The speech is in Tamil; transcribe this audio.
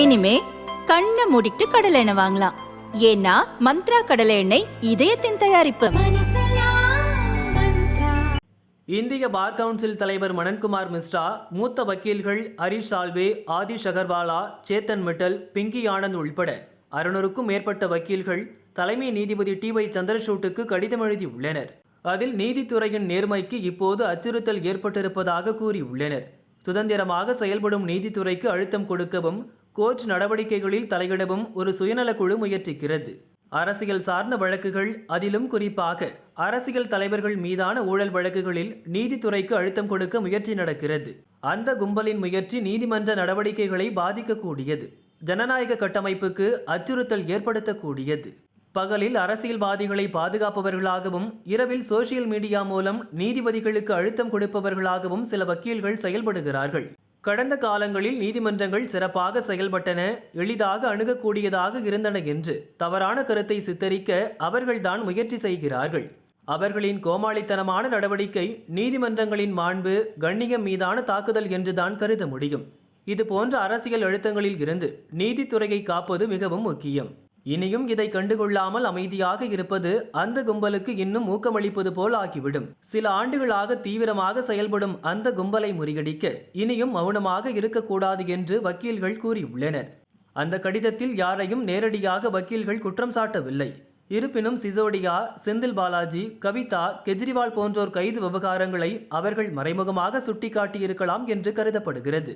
இனிமே கண்ணை மூடிட்டு கடலை எண்ணெய் வாங்கலாம். ஏன்னா மந்த்ரா கடலை எண்ணெய் இதயத்தின் தயாரிப்பு. இந்திய பார் கவுன்சில் தலைவர் மனன்குமார் மிஸ்ரா மூத்த வக்கீல்கள் ஹரிஷ் சால்வே ஆதிஷ் அகர்வாலா சேத்தன் மிட்டல் பிங்கி ஆனந்த் உள்பட அறுநூறுக்கும் மேற்பட்ட வக்கீல்கள் தலைமை நீதிபதி டி ஒய் சந்திரசூட்டுக்கு கடிதம் எழுதியுள்ளனர். அதில் நீதித்துறையின் நேர்மைக்கு இப்போது அச்சுறுத்தல் ஏற்பட்டிருப்பதாக கூறியுள்ளனர். சுதந்திரமாக செயல்படும் நீதித்துறைக்கு அழுத்தம் கொடுக்கவும் கோர்ட் நடவடிக்கைகளில் தலையிடவும் ஒரு சுயநலக் குழு முயற்சிக்கிறது. அரசியல் சார்ந்த வழக்குகள் அதிலும் குறிப்பாக அரசியல் தலைவர்கள் மீதான ஊழல் வழக்குகளில் நீதித்துறைக்கு அழுத்தம் கொடுக்க முயற்சி நடக்கிறது. அந்த கும்பலின் முயற்சி நீதிமன்ற நடவடிக்கைகளை பாதிக்கக்கூடியது. ஜனநாயக கட்டமைப்புக்கு அச்சுறுத்தல் ஏற்படுத்தக்கூடியது. பகலில் அரசியல்வாதிகளை பாதுகாப்பவர்களாகவும் இரவில் சோசியல் மீடியா மூலம் நீதிபதிகளுக்கு அழுத்தம் கொடுப்பவர்களாகவும் சில வக்கீல்கள் செயல்படுகிறார்கள். கடந்த காலங்களில் நீதிமன்றங்கள் சிறப்பாக செயல்பட்டன எளிதாக அணுகக்கூடியதாக இருந்தன என்று தவறான கருத்தை சித்தரிக்க அவர்கள்தான் முயற்சி செய்கிறார்கள். அவர்களின் கோமாளித்தனமான நடவடிக்கை நீதிமன்றங்களின் மாண்பு கண்ணியம் மீதான தாக்குதல் என்றுதான் கருத முடியும். இது போன்ற அரசியல் அழுத்தங்களில் இருந்து நீதித்துறையை காப்பது மிகவும் முக்கியம். இனியும் இதை கண்டுகொள்ளாமல் அமைதியாக இருப்பது அந்த கும்பலுக்கு இன்னும் ஊக்கமளிப்பது போல் ஆகிவிடும். சில ஆண்டுகளாக தீவிரமாக செயல்படும் அந்த கும்பலை முறியடிக்க இனியும் மௌனமாக இருக்கக்கூடாது என்று வக்கீல்கள் கூறியுள்ளனர். அந்த கடிதத்தில் யாரையும் நேரடியாக வக்கீல்கள் குற்றம் சாட்டவில்லை. இருப்பினும் சிசோடியா செந்தில் பாலாஜி கவிதா கெஜ்ரிவால் போன்றோர் கைது விவகாரங்களை அவர்கள் மறைமுகமாக சுட்டிக்காட்டியிருக்கலாம் என்று கருதப்படுகிறது.